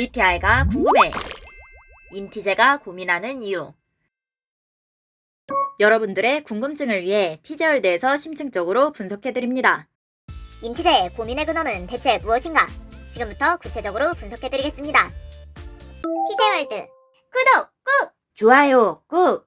MBTI가 궁금해. 인티제가 고민하는 이유. 여러분들의 궁금증을 위해 티제월드에서 심층적으로 분석해드립니다. 인티제의 고민의 근원은 대체 무엇인가? 지금부터 구체적으로 분석해드리겠습니다. 티제월드 구독 꾹! 좋아요, 꾹!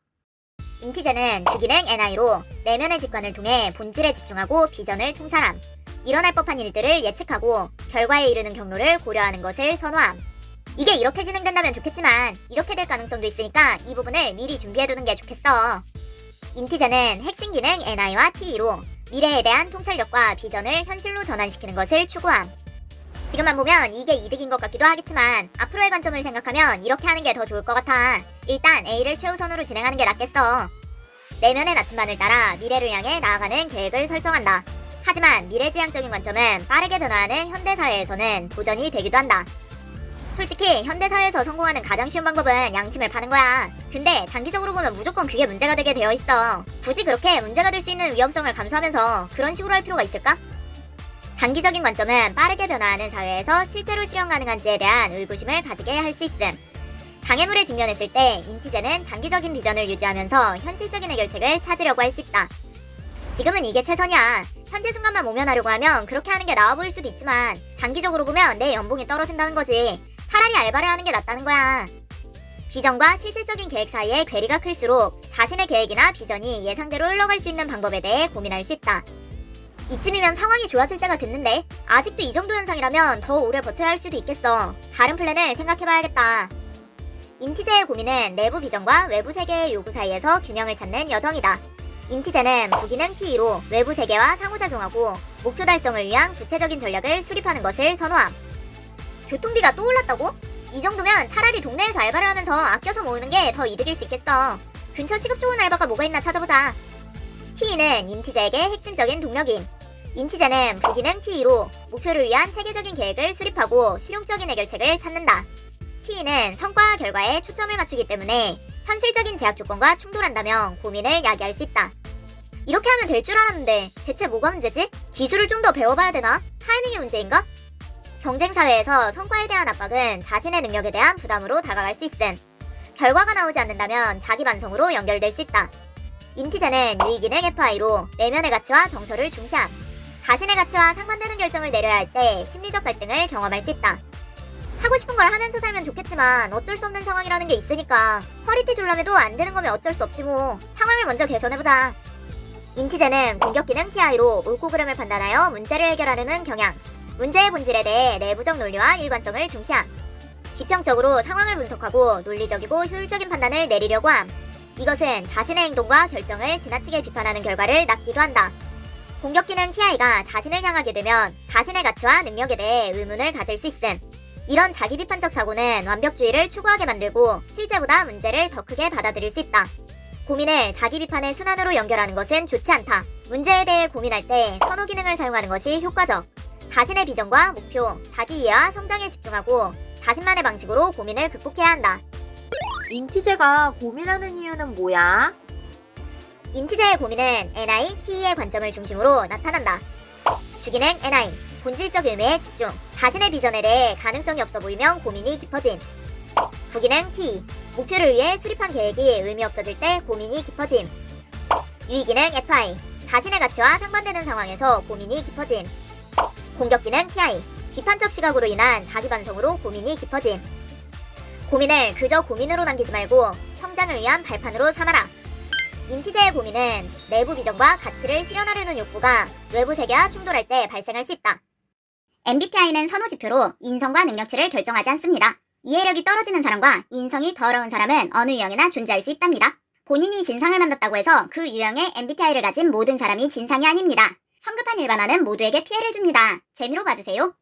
인티제는 주기능 NI로 내면의 직관을 통해 본질에 집중하고 비전을 통찰함. 일어날 법한 일들을 예측하고 결과에 이르는 경로를 고려하는 것을 선호함. 이게 이렇게 진행된다면 좋겠지만 이렇게 될 가능성도 있으니까 이 부분을 미리 준비해두는 게 좋겠어. 인티제는 핵심 기능 NI와 TE로 미래에 대한 통찰력과 비전을 현실로 전환시키는 것을 추구함. 지금만 보면 이게 이득인 것 같기도 하겠지만 앞으로의 관점을 생각하면 이렇게 하는 게 더 좋을 것 같아. 일단 A를 최우선으로 진행하는 게 낫겠어. 내면의 나침반을 따라 미래를 향해 나아가는 계획을 설정한다. 하지만 미래지향적인 관점은 빠르게 변화하는 현대사회에서는 도전이 되기도 한다. 솔직히 현대사회에서 성공하는 가장 쉬운 방법은 양심을 파는 거야. 근데 장기적으로 보면 무조건 그게 문제가 되게 되어 있어. 굳이 그렇게 문제가 될 수 있는 위험성을 감수하면서 그런 식으로 할 필요가 있을까? 장기적인 관점은 빠르게 변화하는 사회에서 실제로 실현 가능한지에 대한 의구심을 가지게 할 수 있음. 장애물에 직면했을 때 인티제는 장기적인 비전을 유지하면서 현실적인 해결책을 찾으려고 할 수 있다. 지금은 이게 최선이야. 현재 순간만 모면하려고 하면 그렇게 하는 게 나아 보일 수도 있지만 장기적으로 보면 내 연봉이 떨어진다는 거지. 차라리 알바를 하는 게 낫다는 거야. 비전과 실질적인 계획 사이의 괴리가 클수록 자신의 계획이나 비전이 예상대로 흘러갈 수 있는 방법에 대해 고민할 수 있다. 이쯤이면 상황이 좋아질 때가 됐는데 아직도 이 정도 현상이라면 더 오래 버텨야 할 수도 있겠어. 다른 플랜을 생각해봐야겠다. 인티제의 고민은 내부 비전과 외부 세계의 요구 사이에서 균형을 찾는 여정이다. 인티제는 부기능 T로 외부 세계와 상호작용하고 목표 달성을 위한 구체적인 전략을 수립하는 것을 선호함. 교통비가 또 올랐다고? 이 정도면 차라리 동네에서 알바를 하면서 아껴서 모으는 게 더 이득일 수 있겠어. 근처 시급 좋은 알바가 뭐가 있나 찾아보자. T는 인티제에게 핵심적인 동력임. 인티제는 부기능 T로 목표를 위한 체계적인 계획을 수립하고 실용적인 해결책을 찾는다. T는 성과와 결과에 초점을 맞추기 때문에 현실적인 제약 조건과 충돌한다면 고민을 야기할 수 있다. 이렇게 하면 될 줄 알았는데 대체 뭐가 문제지? 기술을 좀 더 배워봐야 되나? 타이밍의 문제인가? 경쟁 사회에서 성과에 대한 압박은 자신의 능력에 대한 부담으로 다가갈 수 있음. 결과가 나오지 않는다면 자기 반성으로 연결될 수 있다. 인티제는 유의기능 FI로 내면의 가치와 정서를 중시함. 자신의 가치와 상반되는 결정을 내려야 할 때 심리적 갈등을 경험할 수 있다. 하고 싶은 걸 하면서 살면 좋겠지만 어쩔 수 없는 상황이라는 게 있으니까 허리띠 졸라매도 안 되는 거면 어쩔 수 없지 뭐 상황을 먼저 개선해보자 인티제는 공격 기능 TI로 옳고 그름을 판단하여 문제를 해결하려는 경향 문제의 본질에 대해 내부적 논리와 일관성을 중시함 비평적으로 상황을 분석하고 논리적이고 효율적인 판단을 내리려고 함 이것은 자신의 행동과 결정을 지나치게 비판하는 결과를 낳기도 한다 공격 기능 TI가 자신을 향하게 되면 자신의 가치와 능력에 대해 의문을 가질 수 있음 이런 자기 비판적 사고는 완벽주의를 추구하게 만들고 실제보다 문제를 더 크게 받아들일 수 있다. 고민을 자기 비판의 순환으로 연결하는 것은 좋지 않다. 문제에 대해 고민할 때 선호 기능을 사용하는 것이 효과적. 자신의 비전과 목표, 자기 이해와 성장에 집중하고 자신만의 방식으로 고민을 극복해야 한다. 인티제가 고민하는 이유는 뭐야? 인티제의 고민은 NI, TE의 관점을 중심으로 나타난다. 주기능 NI, 본질적 의미에 집중. 자신의 비전에 대해 가능성이 없어 보이면 고민이 깊어짐. 부기능 T. 목표를 위해 수립한 계획이 의미 없어질 때 고민이 깊어짐. 유의기능 FI. 자신의 가치와 상반되는 상황에서 고민이 깊어짐. 공격기능 TI. 비판적 시각으로 인한 자기 반성으로 고민이 깊어짐. 고민을 그저 고민으로 남기지 말고 성장을 위한 발판으로 삼아라. 인티제의 고민은 내부 비전과 가치를 실현하려는 욕구가 외부 세계와 충돌할 때 발생할 수 있다. MBTI는 선호 지표로 인성과 능력치를 결정하지 않습니다. 이해력이 떨어지는 사람과 인성이 더러운 사람은 어느 유형이나 존재할 수 있답니다. 본인이 진상을 만났다고 해서 그 유형의 MBTI를 가진 모든 사람이 진상이 아닙니다. 성급한 일반화는 모두에게 피해를 줍니다. 재미로 봐주세요.